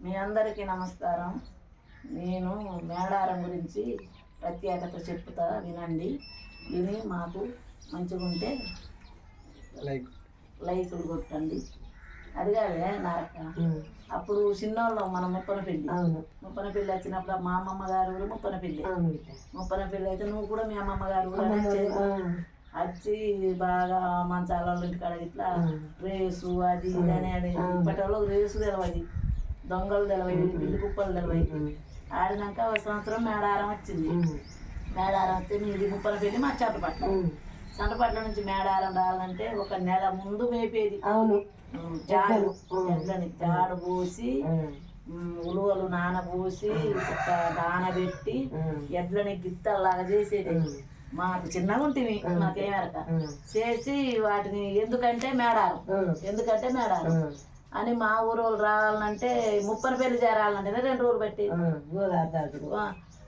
మీ అందరికీ నమస్కారం. నేను మేడారం గురించి ప్రత్యేకత చెప్తా వినండి. విని మాకు మంచిగా ఉంటే లైక్. లైకులు కొట్టండి. అది కాదే నరక అప్పుడు చిన్నోళ్ళం మన ముప్పన పెళ్ళి ముప్పన పెళ్ళి వచ్చినప్పుడు మా అమ్మమ్మ గారు కూడా ముప్పన పెళ్ళి. ముప్పన పెళ్ళి అయితే నువ్వు కూడా మీ అమ్మమ్మ గారు కూడా వచ్చి బాగా మంచాల వాళ్ళ ఇంటికాడ ఇట్లా రేసు అది ఇది అని అది ఇప్పటి వాళ్ళకి రేసు తెలవది. దొంగలు తెలవది పిల్లి కుప్పలు తెలవది. ఆడినాక ఒక సంవత్సరం మేడారం వచ్చింది. మేడారం వస్తే మీది ముప్పల పెళ్ళి మా చట్టపట్ల ఉమ్. చట్టపట్ల నుంచి మేడారం రావాలంటే ఒక నెల ముందు మేపేది. అవును. జాడు ఎడ్లని జాడు పోసి ఉలువలు నానబోసి నానబెట్టి ఉమ్, ఎడ్లని గిత్తల్లాగా చేసేది. మాకు చిన్నగా ఉంటుంది మాకేమరక చేసి వాటిని ఎందుకంటే మేడారం. ఎందుకంటే మేడారం. అని మా ఊరు వాళ్ళు రావాలంటే ముప్పని పెళ్ళి చేరాలంటే రెండు రోజులు పెట్టి.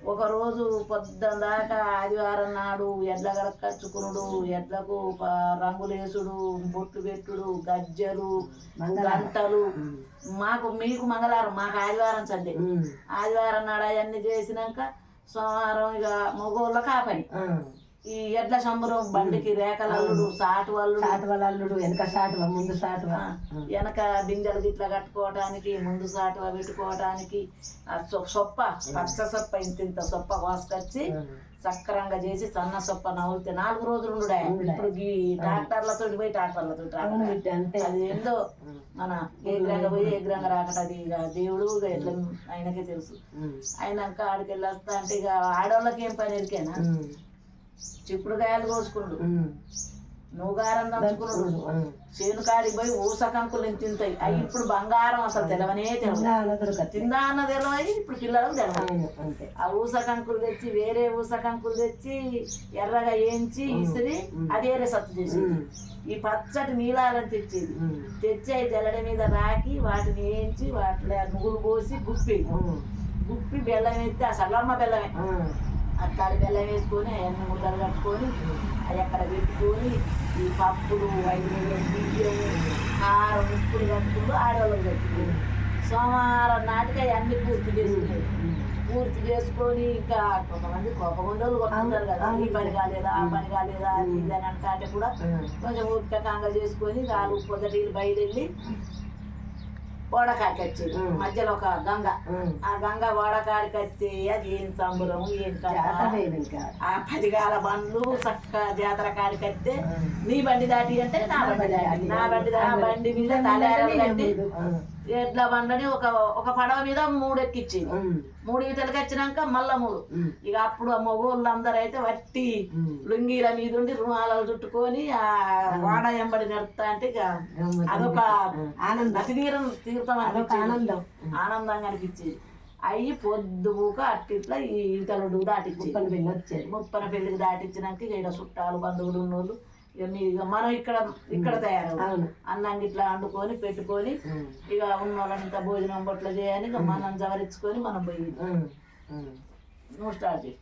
ఒక రోజు పొద్దున దాకా ఆదివారం నాడు ఎడ్ల కచ్చుకునుడు ఎడ్లకు రంగులేసుడు బొట్టు పెట్టుడు గజ్జలు గంటలు. మాకు మీకు మంగళవారం మాకు ఆదివారం సండే. ఆదివారం నాడు అవన్నీ చేసినాక సోమవారం ఇక మగోళ్ళకి ఆ. పని ఉమ్. ఈ ఎడ్ల సంబరం బండికి రేఖలల్లుడు సాటు అల్లుడు. సాటు వాళ్ళ అల్లుడు వెనక సాటువా ముందు సాటువా? వెనక బిందెలు గిట్ల కట్టుకోవడానికి ముందు సాటువ సొ- సొప్ప పచ్చ సొప్ప ఇంత ఇంత సొప్ప కోసుకొచ్చి సక్రంగా చేసి సన్న సొప్ప నవ్వులితే నాలుగు రోజులు ఉండు ఇప్పుడు ఈ ట్రాక్టర్లతో పోయి ట్రాక్టర్లతో అది ఏందో మన ఏగ్రంగా పోయి ఏగ్రంగా రాకట అది ఇక దేవుడు ఎట్లా ఆయనకే తెలుసు. అయినాక ఆడికి వెళ్ళి వస్తా అంటే ఇక ఆడవాళ్ళకి ఏం పని ఎరికేనా? చిక్కుడుకాయలు కోసుకుండు. నూగారం దంచుకున్నాడు. చేను కాడికి పోయి ఊస కంకులు తింటాయి అవి ఇప్పుడు బంగారం అసలు తెలవనే తెలవదు. కత్తి. తిందా అన్న తెలవయి ఇప్పుడు పిల్లలకు తెలవదు. అవును అంతే. ఆ ఊస కంకులు తెచ్చి వేరే ఊస కంకులు తెచ్చి ఎర్రగా వేయించి ఇసిరి అది వేరే సత్తు చేసేది. ఉమ్, ఈ పచ్చటి నీలాలను తెచ్చేది. తెచ్చి అవి జల్లడి మీద రాకి వాటిని వేయించి వాటిలో నువ్వులు పోసి గుప్పి గుప్పి బెల్లం వేస్తే ఆ సల్లమ్మ బెల్లమే. అట్లాడి బెల్లం వేసుకొని అవన్నీ ముద్దలు కట్టుకొని అది అక్కడ పెట్టుకొని ఈ పప్పులు ఐదు బియ్యం కారం ఉప్పులు కట్టుకుంటూ ఆడవాళ్ళకి కట్టుకుంటారు సోమవారం నాటికి అన్ని పూర్తి చేసుకునేది. పూర్తి చేసుకొని ఇంకా కొంతమంది కోపం ఉండోళ్ళు కొట్టుకుంటారు కదా. ఈ పని కాలేదా ఆ పని కాలేదా ఇది అని అంటే కూడా కొంచెం ఊరికంగా చేసుకొని వాళ్ళు పొద్దుటీలు బయలుదేరి ఓడకాడికి వచ్చేది మధ్యలో ఒక గంగ. ఆ గంగ ఓడకాడికి వచ్చి అది ఏం సంబరం ఏం ఆ పదిగాల బండ్లు చక్క జాతర కాడికి వస్తే నీ బండి దాటి అంటే నా బండి దాటి. నా బండి దా- ఆ బండి మీద తలారం కట్టి. ఉమ్, ఎడ్ల బండని ఒక ఒక పడవ మీద మూడు ఎక్కిచ్చింది ఉమ్, మూడు ఈతలకి వచ్చినాక మళ్ళా మూడు. ఇక అప్పుడు ఆ మగోళ్ళు అందరూ అయితే వట్టి. లుంగీల మీద ఉండి రుణాలు చుట్టుకొని ఆ వాడ ఎంబడి నడుపుతా అంటే ఇక. అదొక ఆనందం. నది తీరం తీర్థం ఆనందం. ఆనందంగా అనిపించేది. అయ్యి పొద్దుగా అట్టిట్లా ఈ వెళ్ళి వచ్చేది. ముప్పన పెళ్ళికి దాటించినాక ఇక ఈడ చుట్టాలు బంధువులు ఉన్నోళ్ళు ఇక మనం ఇక్కడ ఇక్కడ అవును. అన్నం ఇట్లా వండుకొని పెట్టుకొని ఇక ఉన్న వాళ్ళంతా భోజనం బొట్లు చేయని ఇక మనం జవరించుకొని మనం పోయి. నువ్వు స్టార్ట్ చేయి.